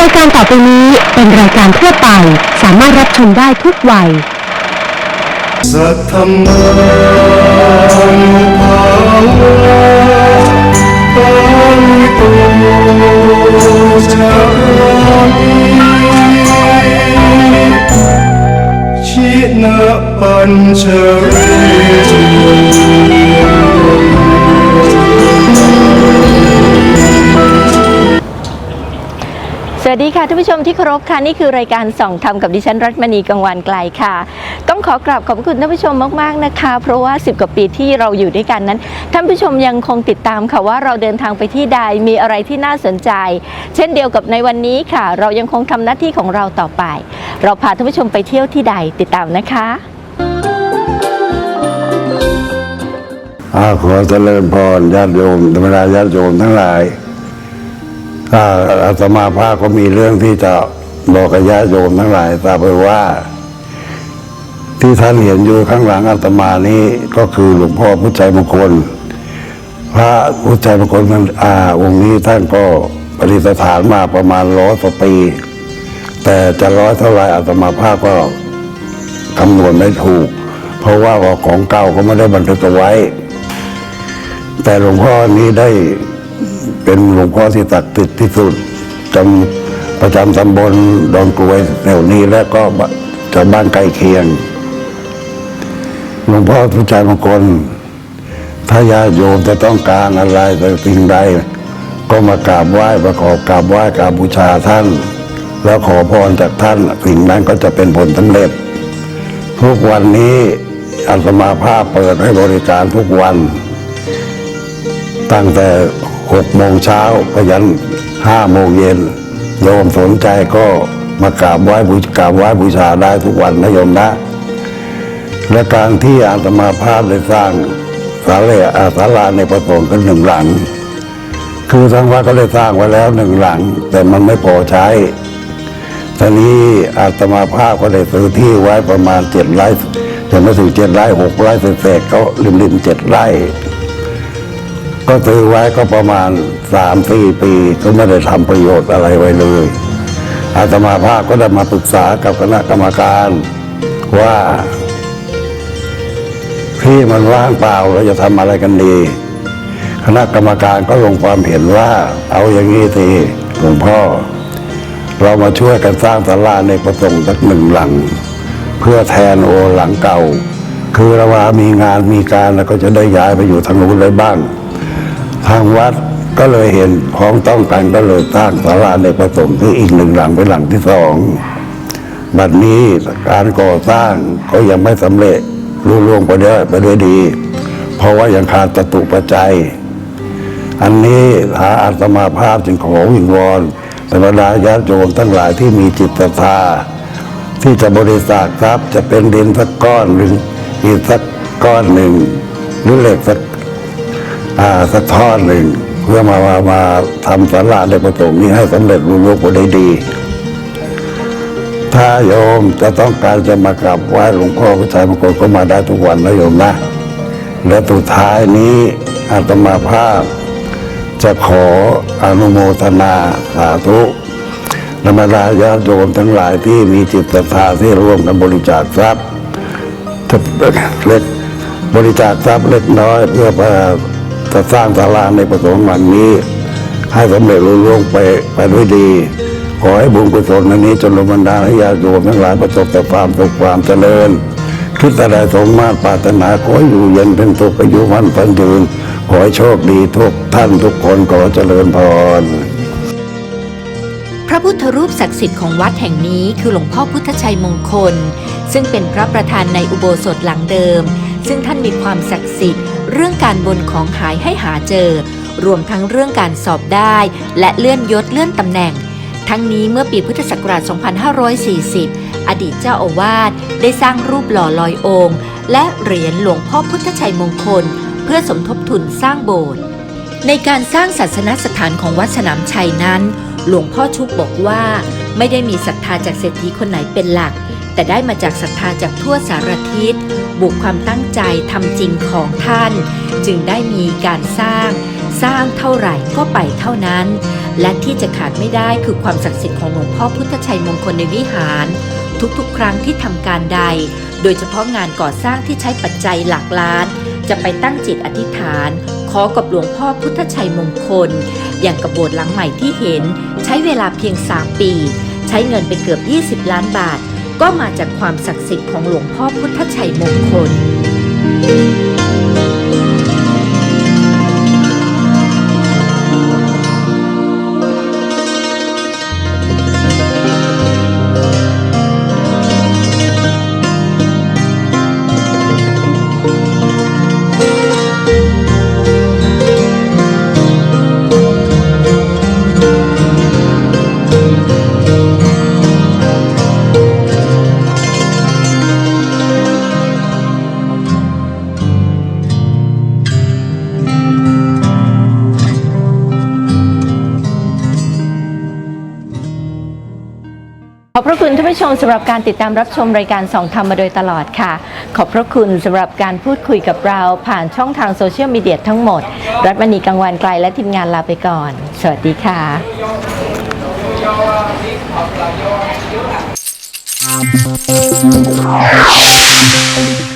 รายการต่อไปนี้เป็นรายการทั่วไป สามารถรับชมได้ทุกวัย สัทธมานุภาวะปาลิโตจามิชินะปัญชร ท่านผู้ชมที่เคารพค่ะนี่คือรายการส่องธรรมกับดิฉันรัตมณีกังวานไกลค่ะ ต้องขอกราบขอบคุณท่านผู้ชมมากๆนะคะ เพราะว่า 10 กว่าปีที่เราอยู่ด้วยกันนั้น ท่านผู้ชมยังคงติดตามค่ะว่าเราเดินทางไปที่ใดมีอะไรที่น่าสนใจ เช่นเดียวกับในวันนี้ค่ะ เรายังคงทำหน้าที่ของเราต่อไป เราพาท่านผู้ชมไปเที่ยวที่ใดติดตามนะคะอาขอเจริญพรญาติโยมธรรมดาญาติโยมทั้งหลาย ถ้าอาตมาภาพก็มีเรื่องที่จะบอกกญาโยมทั้งหลายทราบไปว่า ที่ท่านเห็นอยู่ข้างหลังอาตมานี้ก็คือหลวงพ่อพุทธชัยมงคล พระพุทธชัยมงคลนั้นอาองค์นี้ท่านก็ปฏิสถานมาประมาณร้อยกว่าปี แต่จะร้อยเท่าไรอาตมาภาพก็คำนวณไม่ถูก เพราะว่าของเก่าก็ไม่ได้บันทึกเอาไว้ แต่หลวงพ่อนี้ได้ เป็นหลวงพ่อที่ตักติดที่สุดจำประจำตำบลดอนกรวยแถวนี้และก็ชาวบ้านใกล้เคียง หลวงพ่อผู้ชายมงคลถ้าญาติโยมจะต้องการอะไรแต่สิ่งใด ก็มากราบไหว้ประกอบกราบไหว้กราบบูชาท่าน แล้วขอพรจากท่านสิ่งนั้นก็จะเป็นผลสำเร็จ ทุกวันนี้อาตมาภาพเปิดให้บริการทุกวัน ตั้งแต่ หกโมงเช้าไปยันห้าโมงเย็นโยมสนใจก็มากราบไหว้บูชากราบไหว้บูชาได้ทุกวันนะโยมนะ และการที่อาตมาภาพได้สร้างศาลาอาศาลาในประสงค์กันหนึ่งหลัง คือทางวัดก็ได้สร้างไว้แล้วหนึ่งหลัง แต่มันไม่พอใช้ทีนี้อาตมาภาพก็ได้ซื้อที่ไว้ประมาณเจ็ดไร่จะไม่ถึงเจ็ดไร่หกไร่เศษๆก็ริมริมๆเจ็ดไร่ ก็ซื้อไว้ก็ประมาณสามสี่ปีก็ไม่ได้ทำประโยชน์อะไรไว้เลย อาตมาภาพก็ได้มาปรึกษากับคณะกรรมการว่าที่มันว่างเปล่าเราจะทำอะไรกันดี คณะกรรมการก็ลงความเห็นว่า เอาอย่างนี้สิหลวงพ่อ เรามาช่วยกันสร้างศาลาในประสงค์สักหนึ่งหลัง เพื่อแทนโอหลังเก่า คือเราว่ามีงานมีการแล้วก็จะได้ย้ายไปอยู่ทางนู้นเลยบ้าง ทางวัดก็เลยเห็นพ้องต้องกันก็เลยสร้างศาลาในประสงค์ที่อีกหนึ่งหลังเป็นหลังที่สองบัดนี้การก่อสร้างก็ยังไม่สำเร็จรุ่ล่วงไปได้ไปด้วยดี เพราะว่ายังขาดตตุปัจจัย อันนี้หาอาตมาภาพจึงขอวิงวอนธรรมดาญาติโยมทั้งหลายที่มีจิตศรัทธาที่จะบริจาคทรัพย์จะเป็นดินสักก้อนหรืออีสักก้อนหนึ่งหรือเหล็กสัก สักท่อนหนึ่งเพื่อมามามาทำสาราในประสงค์นี้ให้สำเร็จรุ่ล่วงไปได้ดี ถ้าโยมจะต้องการจะมากราบไหว้หลวงพ่อพระชัยมงคลก็มาได้ทุกวันนะโยมนะ และสุดท้ายนี้อาตมาภาพ จะขออนุโมทนาสาธุธรรมดาญาติโยมทั้งหลายที่มีจิตศรัทธาที่ร่วมกันบริจาคทรัพย์เล็กบริจาคทรัพย์เล็กน้อยเพื่อ จะสร้างศาลาในประสงค์หลังนี้ ให้สำเร็จรุ่ล่วงไปไปด้วยดี ขอให้บุญกุศลอันนี้จนลบันดาให้ญาติโยมทั้งหลายประสบแต่ความสุขความเจริญคิดอะไรสมมาตรปรารถนาขออยู่เย็นเป็นสุขอายุวันพันยืนขอให้โชคดีทุกท่านทุกคนขอเจริญพรพระพุทธรูปศักดิ์สิทธิ์ของวัดแห่งนี้คือหลวงพ่อพุทธชัยมงคล ซึ่งเป็นพระประธานในอุโบสถหลังเดิม ซึ่งท่านมีความศักดิ์สิทธิ์ เรื่องการบนของหายให้หาเจอ รวมทั้งเรื่องการสอบได้ และเลื่อนยศเลื่อนตำแหน่ง ทั้งนี้เมื่อปีพุทธศักราช 2540 อดีตเจ้าอาวาสได้สร้างรูปหล่อลอยองค์ และเหรียญหลวงพ่อพุทธชัยมงคล เพื่อสมทบทุนสร้างโบสถ์ในการสร้างศาสนสถานของวัดสนามชัยนั้น หลวงพ่อชุบบอกว่า ไม่ได้มีศรัทธาจากเศรษฐีคนไหนเป็นหลัก แต่ได้มาจากศรัทธาจากทั่วสารทิศบุกความตั้งใจทำจริงของท่าน จึงได้มีการสร้าง สร้างเท่าไหร่ก็ไปเท่านั้น และที่จะขาดไม่ได้คือความศักดิ์สิทธิ์ของหลวงพ่อพุทธชัยมงคลในวิหาร ทุกๆ ครั้งที่ทำการใด โดยเฉพาะงานก่อสร้างที่ใช้ปัจจัยหลักล้าน จะไปตั้งจิตอธิษฐาน ขอกับหลวงพ่อพุทธชัยมงคล อย่างกระโบสถ์หลังใหม่ที่เห็น ใช้เวลาเพียง 3 ปี ใช้เงินไปเกือบ 20 ล้านบาท ก็มาจากความศักดิ์สิทธิ์ของหลวงพ่อพุทธชัยมงคล อบพระคุณท่านผู้ชมสำหรับการติดตามรับชมรายการสองธรรมมาโดยตลอดค่ะ ขอบพระคุณสำหรับการพูดคุยกับเราผ่านช่องทางโซเชียลมีเดียทั้งหมด รัฐมณีกังวานไกลและทีมงานลาไปก่อน สวัสดีค่ะเ